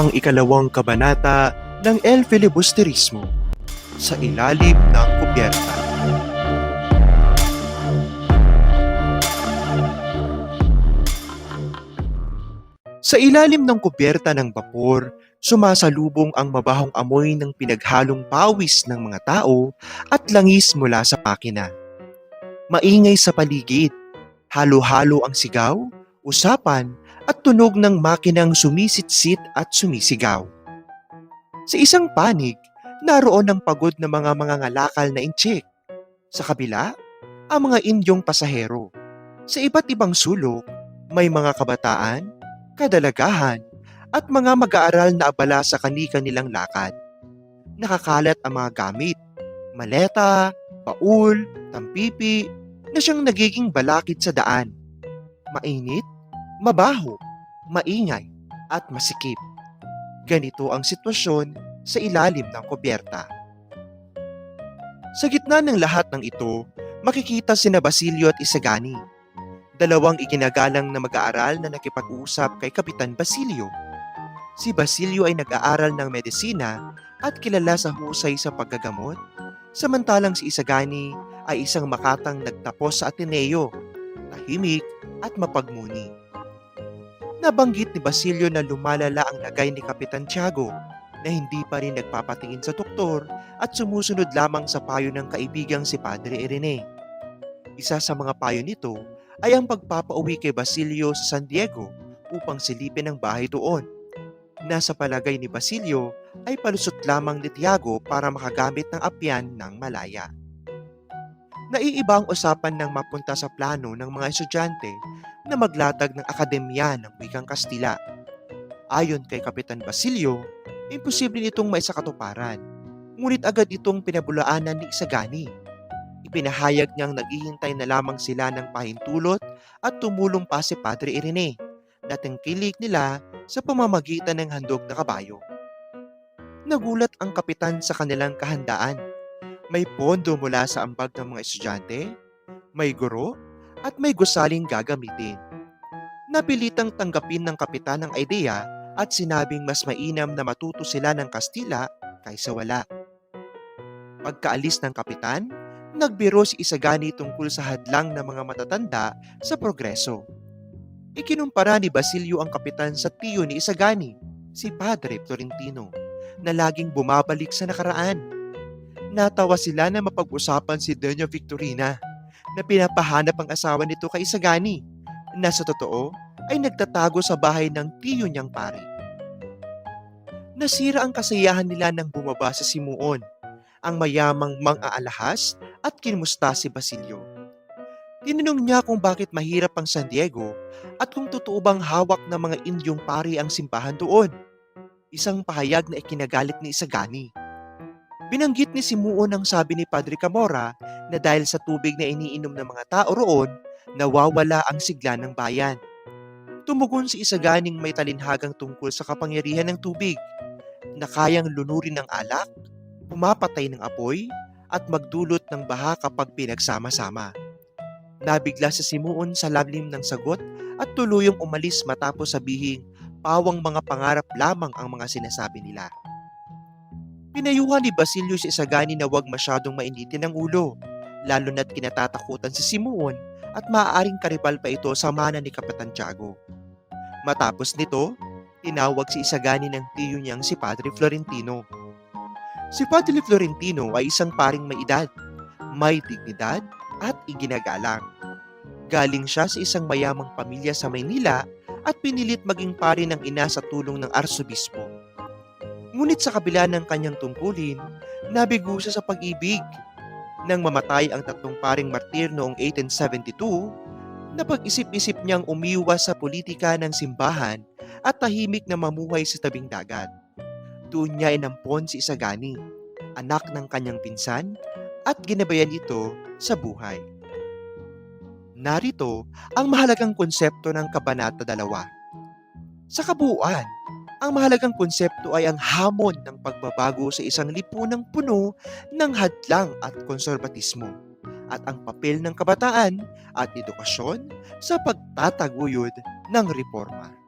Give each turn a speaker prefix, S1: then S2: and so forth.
S1: ang ikalawang kabanata ng El Filibusterismo sa ilalim ng kubyerta. Sa ilalim ng kubyerta ng bapor, sumasalubong ang mabahong amoy ng pinaghalong pawis ng mga tao at langis mula sa makina. Maingay sa paligid, halo-halo ang sigaw, usapan at tunog ng makinang sumisitsit at sumisigaw. Sa isang panig, naroon ang pagod na mga mga ngalakal na inchik. Sa kabila, ang mga Indyong pasahero. Sa iba't ibang sulok, may mga kabataan, kadalagahan, at mga mag-aaral na abala sa kanika nilang lakad. Nakakalat ang mga gamit, maleta, baul, tampipi, na siyang nagiging balakid sa daan. Mainit, mabaho, maingay, at masikip. Ganito ang sitwasyon sa ilalim ng kubyerta. Sa gitna ng lahat ng ito, makikita sina Basilio at Isagani, dalawang iginagalang na mag-aaral na nakipag-uusap kay Kapitan Basilio. Si Basilio ay nag-aaral ng medisina at kilala sa husay sa paggagamot, samantalang si Isagani ay isang makatang nagtapos sa Ateneo, tahimik at mapagmuni. Nabanggit ni Basilio na lumalala ang lagay ni Kapitan Tiago na hindi pa rin nagpapatingin sa doktor at sumusunod lamang sa payo ng kaibigang si Padre Irene. Isa sa mga payo nito ay ang pagpapauwi kay Basilio sa San Diego upang silipin ang bahay doon. Nasa palagay ni Basilio ay palusot lamang ni Tiago para makagamit ng apyan ng malaya. Naiiba ang usapan ng mapunta sa plano ng mga estudyante na maglatag ng akademya ng wikang Kastila. Ayon kay Kapitan Basilio, imposible itong maisakatuparan. Ngunit agad itong pinabulaanan ni Isagani. Ipinahayag niyang naghihintay na lamang sila ng pahintulot at tumulong pa si Padre Irene na tangkilik nila sa pamamagitan ng handog na kabayo. Nagulat ang kapitan sa kanilang kahandaan. May pondo mula sa ambag ng mga estudyante, may guro, at may gusaling gagamitin. Napilitang tanggapin ng kapitan ang ideya at sinabing mas mainam na matuto sila ng Kastila kaysa wala. Pagkaalis ng kapitan, nagbiro si Isagani tungkol sa hadlang ng mga matatanda sa progreso. Ikinumpara ni Basilio ang kapitan sa tiyo ni Isagani, si Padre Florentino, na laging bumabalik sa nakaraan. Natawa sila na mapag-usapan si Doña Victorina na pinapahanap ang asawa nito kay Isagani na sa totoo ay nagtatago sa bahay ng tiyo niyang pare. Nasira ang kasiyahan nila nang bumaba sa Simuon, ang mayamang mang-aalahas at kinumusta si Basilio. Tinanong niya kung bakit mahirap ang San Diego at kung totoo bang hawak ng mga Indyong pari ang simbahan doon. Isang pahayag na ikinagalit ni Isagani. Binanggit ni Simuon ang sabi ni Padre Camora na dahil sa tubig na iniinom ng mga tao roon, nawawala ang sigla ng bayan. Tumugon si Isaganing may talinhagang tungkol sa kapangyarihan ng tubig na kayang lunurin ng alak, pumapatay ng apoy, at magdulot ng baha kapag pinagsama-sama. Nabigla sa Simuon sa lablim ng sagot at tuluyong umalis matapos sabihing pawang mga pangarap lamang ang mga sinasabi nila. Pinayuhan ni Basilio si Isagani na huwag masyadong mainitin ang ulo, lalo na't kinatatakutan si Simuon at maaaring karibal pa ito sa mana ni Kapitan Tiago. Matapos nito, tinawag si Isagani ng tiyo niyang si Padre Florentino. Si Padre Florentino ay isang paring may edad, may dignidad at iginagalang. Galing siya sa isang mayamang pamilya sa Maynila at pinilit maging pari ng ina sa tulong ng arsobispo. Ngunit sa kabila ng kanyang tungkulin, nabigo siya sa pag-ibig. Nang mamatay ang tatlong paring martir noong 1872, napag-isip-isip niyang umiwas sa politika ng simbahan at tahimik na mamuhay sa tabing dagat. Doon niya inampon si Isagani, anak ng kanyang pinsan, at ginabayan ito sa buhay. Narito ang mahalagang konsepto ng Kabanata 2. Sa kabuuan, ang mahalagang konsepto ay ang hamon ng pagbabago sa isang lipunang puno ng hadlang at konserbatismo at ang papel ng kabataan at edukasyon sa pagtataguyod ng reforma.